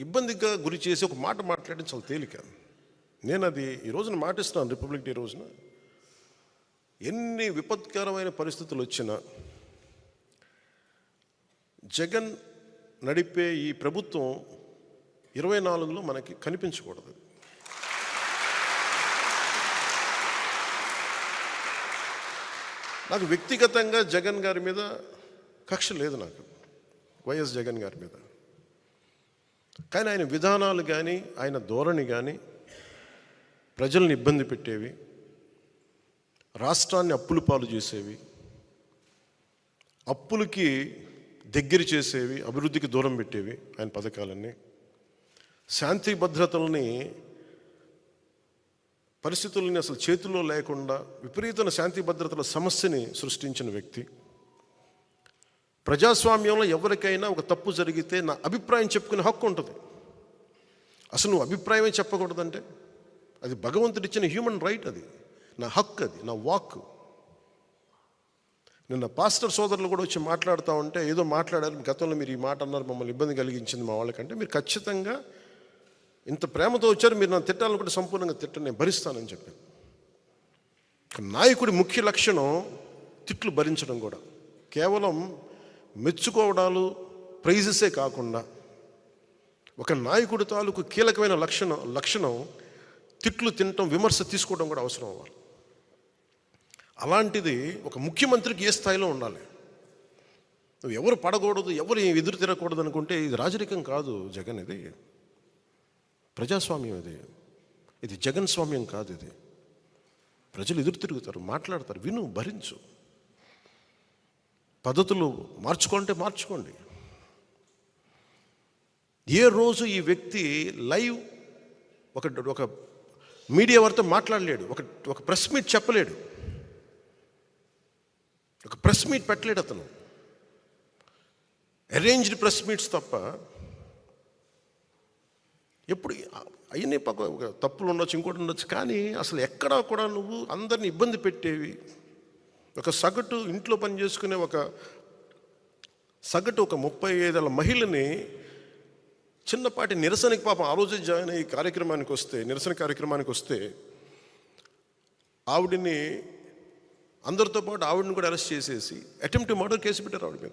ఇబ్బందిగా గురి చేసి ఒక మాట మాట్లాడడం చాలా తేలిక. నేను అది ఈ రోజున మాటిస్తున్నాను రిపబ్లిక్ డే రోజున. ఎన్ని విపత్కరమైన పరిస్థితులు వచ్చినా జగన్ నడిపే ఈ ప్రభుత్వం ఇరవై నాలుగులో మనకి కనిపించకూడదు. నాకు వ్యక్తిగతంగా జగన్ గారి మీద కక్ష లేదు నాకు. వైఎస్ జగన్ గారి మీద. కానీ ఆయన విధానాలు కానీ ఆయన ధోరణి కానీ ప్రజల్ని ఇబ్బంది పెట్టేవి రాష్ట్రాన్ని అప్పులు పాలు చేసేవి అప్పులకి దగ్గర చేసేవి అభివృద్ధికి దూరం పెట్టేవి ఆయన పథకాలన్నీ. శాంతి భద్రతల్ని పరిస్థితుల్ని అసలు చేతుల్లో లేకుండా విపరీతమైన శాంతి భద్రతల సమస్యని సృష్టించిన వ్యక్తి. ప్రజాస్వామ్యంలో ఎవరికైనా ఒక తప్పు జరిగితే నా అభిప్రాయం చెప్పుకునే హక్కు ఉంటుంది. అసలు నువ్వు అభిప్రాయమే చెప్పకూడదంటే అది భగవంతుడిచ్చిన హ్యూమన్ రైట్ అది. నా హక్కు అది నా వాక్ నిన్న పాస్టర్ సోదరులు కూడా వచ్చి మాట్లాడుతూ ఉంటే ఏదో మాట్లాడారు గతంలో మీరు ఈ మాట అన్నారు మమ్మల్ని ఇబ్బంది కలిగించింది మా వాళ్ళకంటే. మీరు ఖచ్చితంగా ఇంత ప్రేమతో వచ్చారు మీరు నన్ను తిట్టాలని కూడా సంపూర్ణంగా తిట్టని నేను భరిస్తానని చెప్పాను నాయకుడి ముఖ్య లక్షణం తిట్లు భరించడం కూడా. కేవలం మెచ్చుకోవడాలు ప్రైజెసే కాకుండా ఒక నాయకుడి తాలూకు కీలకమైన లక్షణం లక్షణం తిట్లు తినటం విమర్శ తీసుకోవడం కూడా అవసరం అవ్వాలి. అలాంటిది ఒక ముఖ్యమంత్రికి ఏ స్థాయిలో ఉండాలి? నువ్వు ఎవరు పడకూడదు ఎవరు ఎదురు తిరగకూడదు అనుకుంటే ఇది రాజరికం కాదు జగన్ ఇది. ప్రజాస్వామ్యం ఇది. ఇది జగన్ స్వామ్యం కాదు ఇది. ప్రజలు ఎదురు తిరుగుతారు మాట్లాడతారు విను భరించు. పద్ధతులు మార్చుకుంటే మార్చుకోండి. ఏ రోజు ఈ వ్యక్తి లైవ్ ఒక ఒక మీడియా వారితో మాట్లాడలేడు ఒక ఒక ప్రెస్ మీట్ చెప్పలేడు. ఒక ప్రెస్ మీట్ పెట్టలేడు అతను. అరేంజ్డ్ ప్రెస్ మీట్స్ తప్ప ఎప్పుడు అవన్నీ పక్క తప్పులు ఉండొచ్చు ఇంకోటి ఉండొచ్చు కానీ అసలు ఎక్కడా కూడా నువ్వు అందరిని ఇబ్బంది పెట్టేవి ఒక సగటు ఇంట్లో పని చేసుకునే ఒక సగటు ఒక ముప్పై ఐదేళ్ళ మహిళని చిన్నపాటి నిరసనకి పాపం ఆ రోజే జాయిన్ అయ్యి కార్యక్రమానికి వస్తే నిరసన కార్యక్రమానికి వస్తే ఆవిడని అందరితో పాటు ఆవిడని కూడా అరెస్ట్ చేసేసి అటెంప్ట్ మర్డర్ కేసు పెట్టారు ఆవిడ మీద.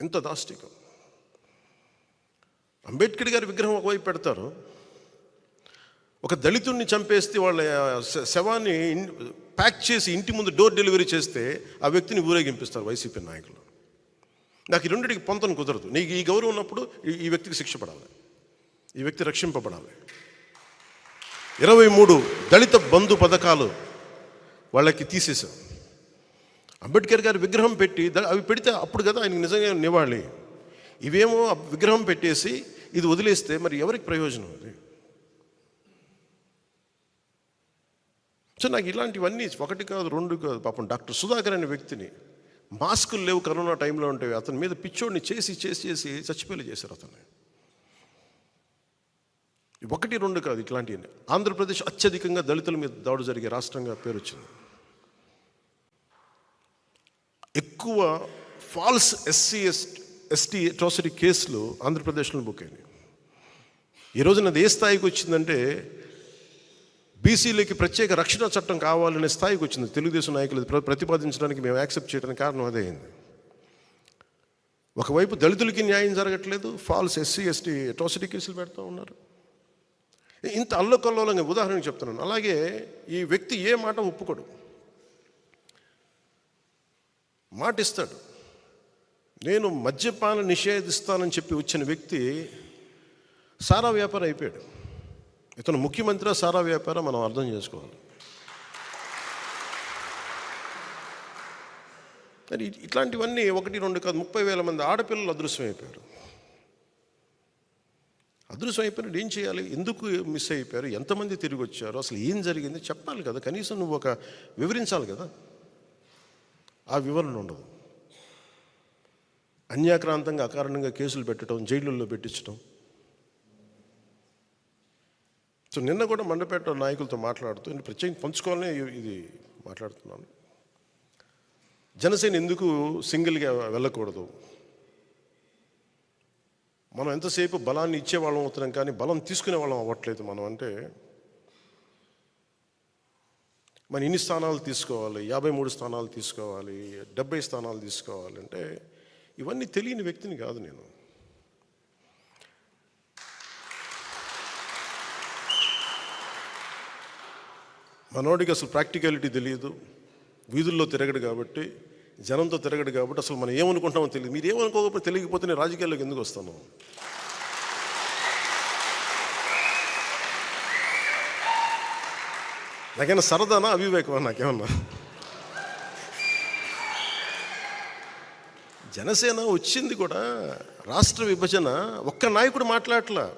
ఎంత దాష్టికం. అంబేద్కర్ గారి విగ్రహం ఒకవైపు పెడతారు. ఒక దళితుడిని చంపేస్తే వాళ్ళ శ- శవాన్ని ప్యాక్ చేసి ఇంటి ముందు డోర్ డెలివరీ చేస్తే ఆ వ్యక్తిని ఊరేగింపిస్తారు వైసీపీ నాయకులు. నాకు ఈ రెండింటికి పొంతను కుదరదు. నీకు ఈ గౌరవం ఉన్నప్పుడు ఈ- వ్యక్తికి శిక్ష పడాలి. ఈ వ్యక్తి రక్షింపబడాలి. ఇరవై మూడు దళిత బంధు పథకాలు వాళ్ళకి తీసేశాం. అంబేద్కర్ గారి విగ్రహం పెట్టి అవి పెడితే అప్పుడు కదా ఆయనకి నిజంగా నివాళి. ఇవేమో విగ్రహం పెట్టేసి ఇది వదిలేస్తే మరి ఎవరికి ప్రయోజనం అది? సో నాకు ఇలాంటివన్నీ ఒకటి కాదు రెండు కాదు పాపం డాక్టర్ సుధాకర్ అనే వ్యక్తిని మాస్కులు లేవు కరోనా టైంలో ఉంటే అతని మీద పిచ్చోడిని చేసి చేసి చేసి చచ్చిపోయి చేశారు అతన్ని. ఒకటి రెండు కాదు ఇట్లాంటివి ఆంధ్రప్రదేశ్ అత్యధికంగా దళితుల మీద దాడు జరిగే రాష్ట్రంగా పేరు వచ్చింది ఎక్కువ false SC S ST atrocity కేసులు ఆంధ్రప్రదేశ్లో బుక్ అయినాయి. ఈ రోజున అది ఏ స్థాయికి వచ్చిందంటే బీసీలకి ప్రత్యేక రక్షణ చట్టం కావాలనే స్థాయికి వచ్చింది. తెలుగుదేశం నాయకులు ప్రతిపాదించడానికి మేము యాక్సెప్ట్ చేయడానికి కారణం అదే అయింది. ఒకవైపు దళితులకి న్యాయం జరగట్లేదు ఫాల్స్ ఎస్సీ ఎస్టీ అట్రాసిటీ కేసులు పెడతా ఉన్నారు. ఇంత అల్లకల్లోలంగా ఉదాహరణకు చెప్తున్నాను. అలాగే ఈ వ్యక్తి ఏ మాట ఒప్పుకోడు. మాట ఇస్తాడు నేను మద్యపాన నిషేధిస్తానని చెప్పి వచ్చిన వ్యక్తి సారా వ్యాపారం అయిపోయాడు. ఇతను ముఖ్యమంత్రి సారా వ్యాపారం మనం అర్థం చేసుకోవాలి. మరి ఇట్లాంటివన్నీ ఒకటి రెండు కాదు ముప్పై వేల మంది ఆడపిల్లలు అదృశ్యమైపోయారు. అదృశ్యం అయిపోయినట్టు ఏం చేయాలి? ఎందుకు మిస్ అయిపోయారు? ఎంతమంది తిరిగి వచ్చారు అసలు ఏం జరిగింది? చెప్పాలి కదా. కనీసం నువ్వు ఒక వివరించాలి కదా. ఆ వివరణ ఉండదు. అన్యాక్రాంతంగా అకారణంగా కేసులు పెట్టడం జైలుల్లో పెట్టించడం సో నిన్న కూడా మండపేట నాయకులతో మాట్లాడుతూ నేను ప్రత్యేకంగా పంచుకోవాలని ఇది మాట్లాడుతున్నాను. జనసేన ఎందుకు సింగిల్గా వెళ్ళకూడదు? మనం ఎంతసేపు బలాన్ని ఇచ్చేవాళ్ళం అవుతున్నాం కానీ బలం తీసుకునే వాళ్ళం అవ్వట్లేదు మనం. అంటే మన ఇన్ని స్థానాలు తీసుకోవాలి? యాభై మూడు స్థానాలు తీసుకోవాలి? డెబ్బై స్థానాలు తీసుకోవాలి? అంటే ఇవన్నీ తెలియని వ్యక్తిని కాదు నేను. మనోడికి అసలు ప్రాక్టికాలిటీ తెలియదు. వీధుల్లో తిరగడు కాబట్టి జనంతో తిరగడు కాబట్టి అసలు మనం ఏమనుకుంటామో తెలియదు. మీరు ఏమనుకోకపోతే తెలియకపోతే నేను రాజకీయాల్లోకి ఎందుకు వస్తాను? నాకేమన్నా సరదానా? అవివేకమా? నాకేమన్నా? జనసేన వచ్చింది కూడా రాష్ట్ర విభజన ఒక్క నాయకుడు మాట్లాడట్లా.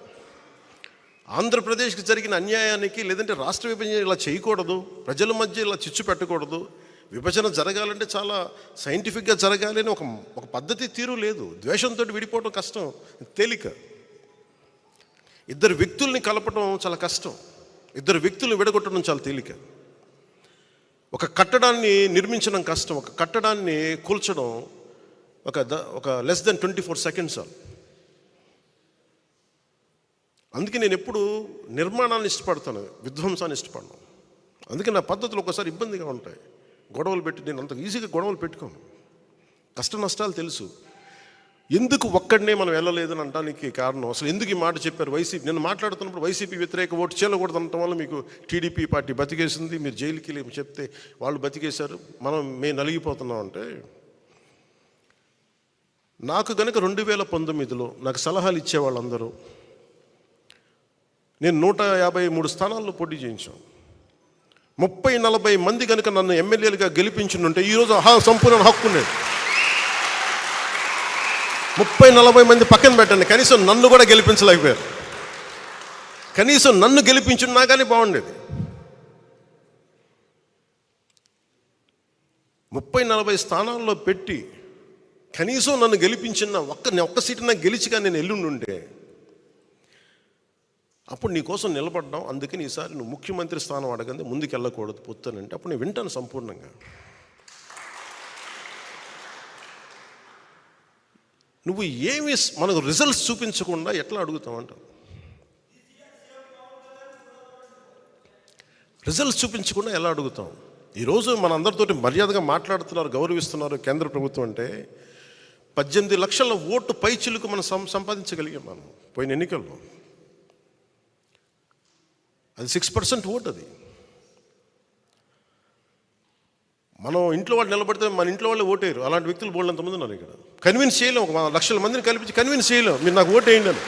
ఆంధ్రప్రదేశ్కి జరిగిన అన్యాయానికి లేదంటే రాష్ట్ర విభజన ఇలా చేయకూడదు ప్రజల మధ్య ఇలా చిచ్చు పెట్టకూడదు. విభజన జరగాలంటే చాలా సైంటిఫిక్గా జరగాలి అని ఒక ఒక పద్ధతి తీరు లేదు. ద్వేషంతో విడిపోవడం కష్టం తేలిక. ఇద్దరు వ్యక్తుల్ని కలపడం చాలా కష్టం. ఇద్దరు వ్యక్తులను విడగొట్టడం చాలా తేలిక. ఒక కట్టడాన్ని నిర్మించడం కష్టం ఒక కట్టడాన్ని కూల్చడం ఒక ద ఒక less than twenty four seconds all అందుకే నేను ఎప్పుడు నిర్మాణాన్ని ఇష్టపడతాను విధ్వంసాన్ని ఇష్టపడను. అందుకే నా పద్ధతులు ఒకసారి ఇబ్బందిగా ఉంటాయి. గొడవలు పెట్టి నేను అంత ఈజీగా గొడవలు పెట్టుకోను. కష్ట నష్టాలు తెలుసు. ఎందుకు ఒక్కడనే మనం వెళ్ళలేదని అనడానికి కారణం. అసలు ఎందుకు ఈ మాట చెప్పారు వైసీపీ? నేను మాట్లాడుతున్నప్పుడు వైసీపీ వ్యతిరేక ఓటు చేయకూడదు అనటం వల్ల మీకు టీడీపీ పార్టీ బతికేసింది. మీరు జైలుకి వెళ్ళి చెప్తే వాళ్ళు బతికేశారు. మనం మేము నలిగిపోతున్నాం అంటే నాకు కనుక రెండు వేల పంతొమ్మిదిలో నాకు సలహాలు ఇచ్చే వాళ్ళందరూ నేను నూట యాభై మూడు స్థానాల్లో పోటీ చేయించాం. ముప్పై నలభై మంది కనుక నన్ను ఎమ్మెల్యేలుగా గెలిపించుంటే ఈరోజు హా సంపూర్ణ హక్కు ఉండేది ముప్పై నలభై మంది పక్కన పెట్టండి. కనీసం నన్ను కూడా గెలిపించలేకపోయారు. కనీసం నన్ను గెలిపించున్నా కానీ బాగుండేది. ముప్పై నలభై స్థానాల్లో పెట్టి కనీసం నన్ను గెలిపించిన ఒక్క ఒక్క సీటు నాకు గెలిచిగా నేను ఎల్లుండుంటే అప్పుడు నీ కోసం నిలబడ్డాం అందుకని ఈసారి నువ్వు ముఖ్యమంత్రి స్థానం అడగంది ముందుకు వెళ్ళకూడదు పొత్తానంటే అప్పుడు నేను వింటాను సంపూర్ణంగా. నువ్వు ఏమి మనకు రిజల్ట్స్ చూపించకుండా ఎట్లా అడుగుతావు అంటావు? రిజల్ట్స్ చూపించకుండా ఎలా అడుగుతాం ఈరోజు మనందరితోటి మర్యాదగా మాట్లాడుతున్నారు గౌరవిస్తున్నారు కేంద్ర ప్రభుత్వం అంటే పద్దెనిమిది లక్షల ఓటు పైచిలుకు మనం సం సంపాదించగలిగాం మనం పోయిన ఎన్నికల్లో. అది సిక్స్ పర్సెంట్ ఓట్ అది. మనం ఇంట్లో వాళ్ళు నిలబడితే మన ఇంట్లో వాళ్ళు ఓటేయరు. అలాంటి వ్యక్తులు బోల్డ్ మంది ఉన్నారు ఇక్కడ? కన్విన్స్ చేయలేం. ఒక లక్షల మందిని కల్పించి కన్విన్స్ చేయలేం. మీరు నాకు ఓటేయండి అని.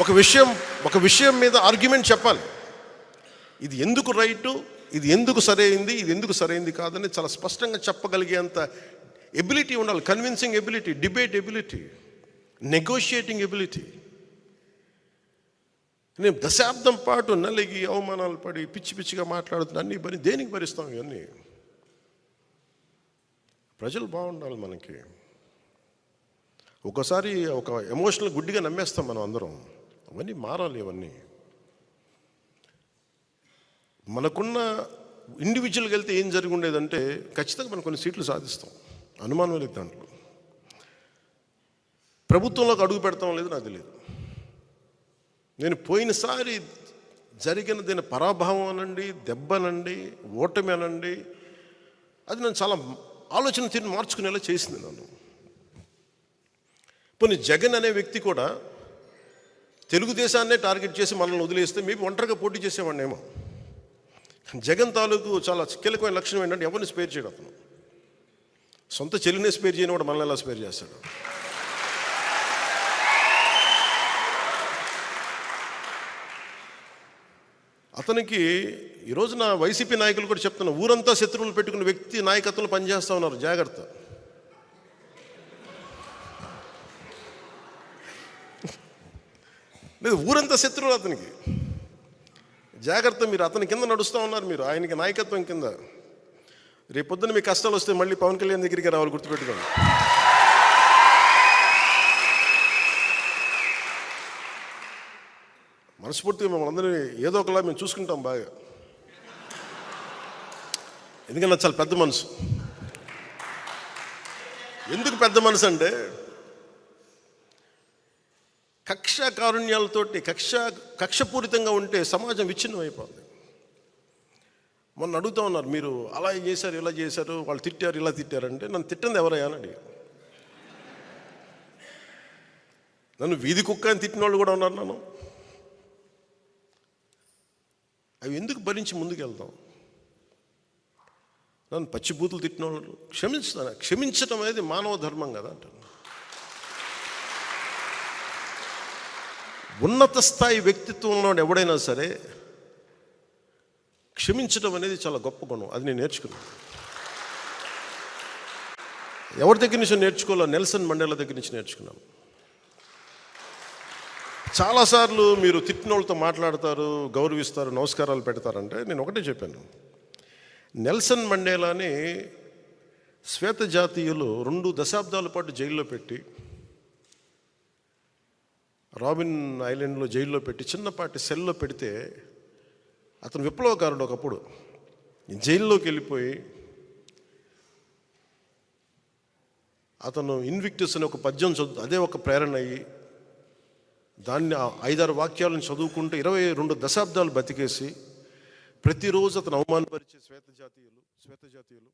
ఒక విషయం ఒక విషయం మీద ఆర్గ్యుమెంట్ చెప్పాలి. ఇది ఎందుకు రైటు? ఇది ఎందుకు సరైంది? ఇది ఎందుకు సరైంది కాదని చాలా స్పష్టంగా చెప్పగలిగేంత ఎబిలిటీ ఉండాలి. Convincing ability debate ability negotiating ability నేను దశాబ్దం పాటు నలిగి అవమానాలు పడి పిచ్చి పిచ్చిగా మాట్లాడుతున్నా అన్ని భరి దేనికి భరిస్తాం ఇవన్నీ? ప్రజలు బాగుండాలి మనకి. ఒకసారి ఒక ఎమోషనల్ గుడ్డిగా నమ్మేస్తాం మనం అందరం. అవన్నీ మారాలి ఇవన్నీ మనకున్న ఇండివిజువల్గా వెళ్తే ఏం జరిగి ఉండేదంటే ఖచ్చితంగా మనం కొన్ని సీట్లు సాధిస్తాం. అనుమానం లేదు దాంట్లో. ప్రభుత్వంలోకి అడుగు పెడతాం లేదు నాకు తెలియదు. నేను పోయినసారి జరిగిన దీని పరాభావం అనండి దెబ్బనండి ఓటమి అనండి అది నేను చాలా ఆలోచన తీరు మార్చుకునేలా చేసింది నన్ను. పోనీ జగన్ అనే వ్యక్తి కూడా తెలుగుదేశాన్నే టార్గెట్ చేసి మనల్ని వదిలేస్తే మీకు ఒంటరిగా పోటీ చేసేవాడినేమో. జగన్ తాలూకు చాలా కీలకమైన లక్షణం ఏంటంటే ఎవరిని స్పేర్ చేయడం అతను. సొంత చెల్లినే స్పేర్ చేయని కూడా మనల్ని ఎలా స్పేర్ చేస్తాడు? అతనికి ఈరోజు నా వైసీపీ నాయకులు కూడా చెప్తున్నా ఊరంతా శత్రువులు పెట్టుకున్న వ్యక్తి నాయకత్వంలో పనిచేస్తూ ఉన్నారు. జాగ్రత్త. లేదు ఊరంతా శత్రువులు అతనికి. జాగ్రత్త మీరు అతని కింద నడుస్తూ ఉన్నారు మీరు. ఆయనకి నాయకత్వం కింద. రేపొద్దున మీ కష్టాలు వస్తే మళ్ళీ పవన్ కళ్యాణ్ దగ్గరికి రావాలి గుర్తుపెట్టుకోండి. మనస్ఫూర్తిగా మిమ్మల్ని అందరినీ ఏదో ఒకలా మేము చూసుకుంటాం బాగా. ఎందుకంటే చాలా పెద్ద మనసు. ఎందుకు పెద్ద మనసు అంటే కక్ష కారుణ్యాలతోటి కక్ష కక్షపూరితంగా ఉంటే సమాజం విచ్ఛిన్నం అయిపోతుంది మొన్న అడుగుతా ఉన్నారు మీరు అలా చేశారు ఇలా చేశారు వాళ్ళు తిట్టారు ఇలా తిట్టారు అంటే నన్ను తిట్టింది ఎవరయ్యా అని అడిగారు నన్ను వీధి కుక్క అని తిట్టిన వాళ్ళు కూడా ఉన్నారు నన్ను. అవి ఎందుకు భరించి ముందుకు నన్ను పచ్చిబూతులు తిట్టిన వాళ్ళు క్షమించుతాను క్షమించటం అనేది మానవ ధర్మం కదా అంటాను ఉన్నత స్థాయి వ్యక్తిత్వంలో ఎవడైనా సరే క్షమించడం అనేది చాలా గొప్ప గుణం. అది నేను నేర్చుకున్నాను ఎవరి దగ్గర నుంచి నేర్చుకోవాలో నెల్సన్ మండేల దగ్గర నుంచి నేర్చుకున్నాను. చాలాసార్లు మీరు తిట్టిన వాళ్ళతో మాట్లాడతారు గౌరవిస్తారు నమస్కారాలు పెడతారంటే నేను ఒకటే చెప్పాను. నెల్సన్ మండేలాని శ్వేత జాతీయులు రెండు దశాబ్దాల పాటు జైల్లో పెట్టి రాబిన్ ఐలాండ్లో జైల్లో పెట్టి చిన్నపాటి సెల్లో పెడితే అతను విప్లవకారుడు ఒకప్పుడు. జైల్లోకి వెళ్ళిపోయి అతను ఇన్విక్టస్ అనే ఒక పద్యం చదువు అదే ఒక ప్రేరణ అయ్యి దాన్ని ఐదారు వాక్యాలను చదువుకుంటూ ఇరవై రెండు దశాబ్దాలు బతికేసి ప్రతిరోజు అతను అవమానపరిచే శ్వేత జాతీయులు శ్వేత జాతీయులు